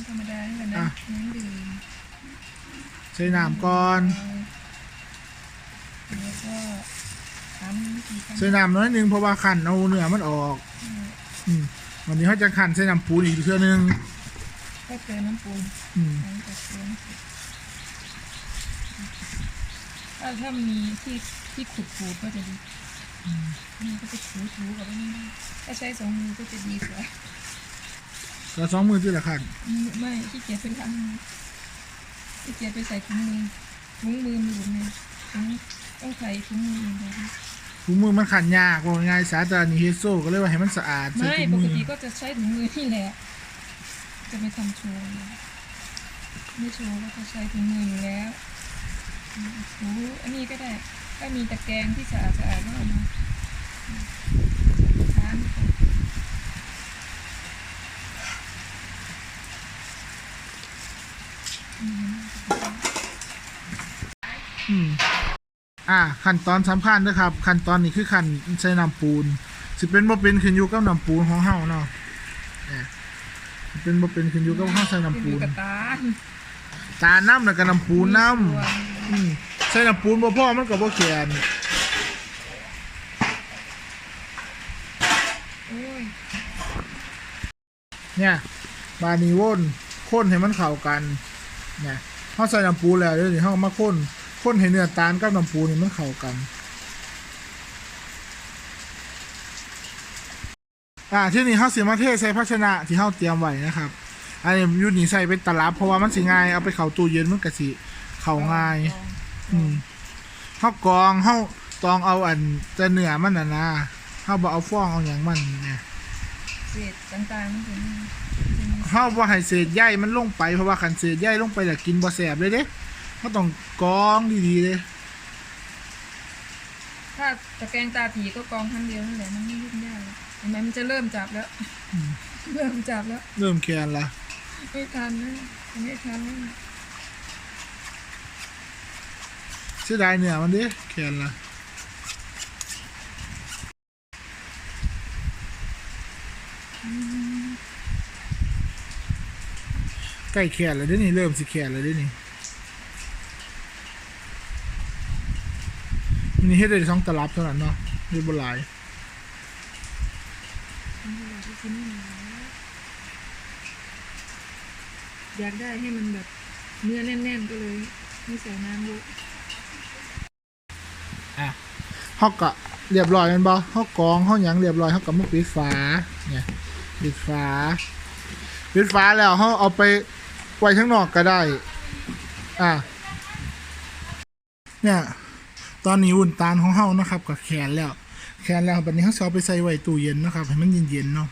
ำธรรมดานี่แหละนะอะ น้ำดื่มใส่น้ำก่อนแล้วก็ทำวิธีการใส่น้ำน้อยหนึงเพราะว่าขันเอาเนื้อมันออก อืมวันนี้เขาจะขันใส่น้ำปูนอีกเทื่อนึงก็เติมน้ำปูนอืมหลังจากเติมเสร็จถ้าถ้ามีที่ที่ขุดปูดก็จะดีนี่ก็จะถูถูๆกับอันนี้ถ้าใช้สองมือก็จะดีกว่า ก็สองมือที่ละขันอืมไม่ขี้เกียจไปทำขี้เกียจไปใส่ถุงมือถุงมือมันหลุดไงต้องต้องใส่ถุงมือเองแบบนี้ถุงมือมันขันยากว่าง่ายสาแต่นี่เฮดโซก็เลยว่าให้มันสะอาดใส่ไม่ถุงปมืกอติก็จะใช้ถุงมือนี่แหละ จะไม่ทำโชว์เลยไม่โชว์ก็จะใช้ถุงมืออยู่แล้วอืมถูอันนี้ก็ได้ ถ้ามีตะแกรงที่สะอาดสะอาดก็เอามาล้างก่อน อืมอ่า ขั้นตอนสำคัญนะครับ ขั้นตอนนี้คือขั้นใส่น้ำปูน สิเป็นบ่เป็นขึ้นอยู่กับน้ำปูนของเฮาเนาะเนี่ยสิเป็นบ่เป็นขึ้นอยู่กับเฮาใส่น้ำปูอยู่นกับตาตาน้ำแล้วก็น้ำปูนน้ส่วนำอืมใส่น้ำปูนบ่พอมันก็บ่แข็งโอ้ยเนี่ย บานีว่นข้นให้มันเข้ากันเนี่ยเฮาใส่น้ำปูนแล้วเดี๋ยวนี้เฮามาข้นข้นให้เนื้อตาลกับน้ำปูนนี่มันเข้ากันอ่าที่นี่เฮาสิมาเทใส่ภาชนะที่เฮาเตรียมไว้นะครับอันนี้อยูนี่ใส่เป็นตลับเพราะว่ามันสิง่ายเอาไปเข้าตู้เย็นมันก็สิเข้าง่าย อืมเฮากรองเฮาตองเอาอันแต่เนื้อมันน่ะนะเฮาบ่เอาฟองเอาหยังมันเนี่ยเศษต่างๆมันจะมีจะมี เฮาบ่ให้เศษใยมันลงไปเพราะว่าคันเศษใยลงไปแล้วกินบ่แซ่บเลยเด้เฮาต้องกรองดีๆเลย ถ้าตะแกรงตาผีก็กรองครั้งเดียวนั่นแหละมันไม่ยุ่งยากเลยเห็นไหมมันจะเริ่มจับแล้วเริ่มจับแล้วเริ่มแคนละไม่ทันนะไม่ทันแล้วนะเสียดายเนื้อมันเด้แคนละ ใกล้แคนแล้วเด้นี่เริ่มสิแคนแล้วเด้นี่มินี่เฮ็ดได้สองตลับเท่านั้นเนาะเฮ็ดบ่หลายอยากได้ให้มันแบบเนื้อแน่นๆก็เลยไม่ใส่น้ำเยอะอะเฮาก็เรียบร้อยแมันบ่เฮากรองเฮาหยังเรียบร้อยเฮาก็มาปิดฝาเนี่ยปิดฝาปิดฝาแล้วเฮาเอาไป ไว้ข้างนอกก็ได้ อะเนี่ย ตอนนี้อุ่นตาลของเฮานะครับกับแขนแล้ว แขนแล้วบัดนี้เฮาสิเอาไปใส่ไว้ตู้เย็นนะครับ ให้มันเย็นๆเนาะ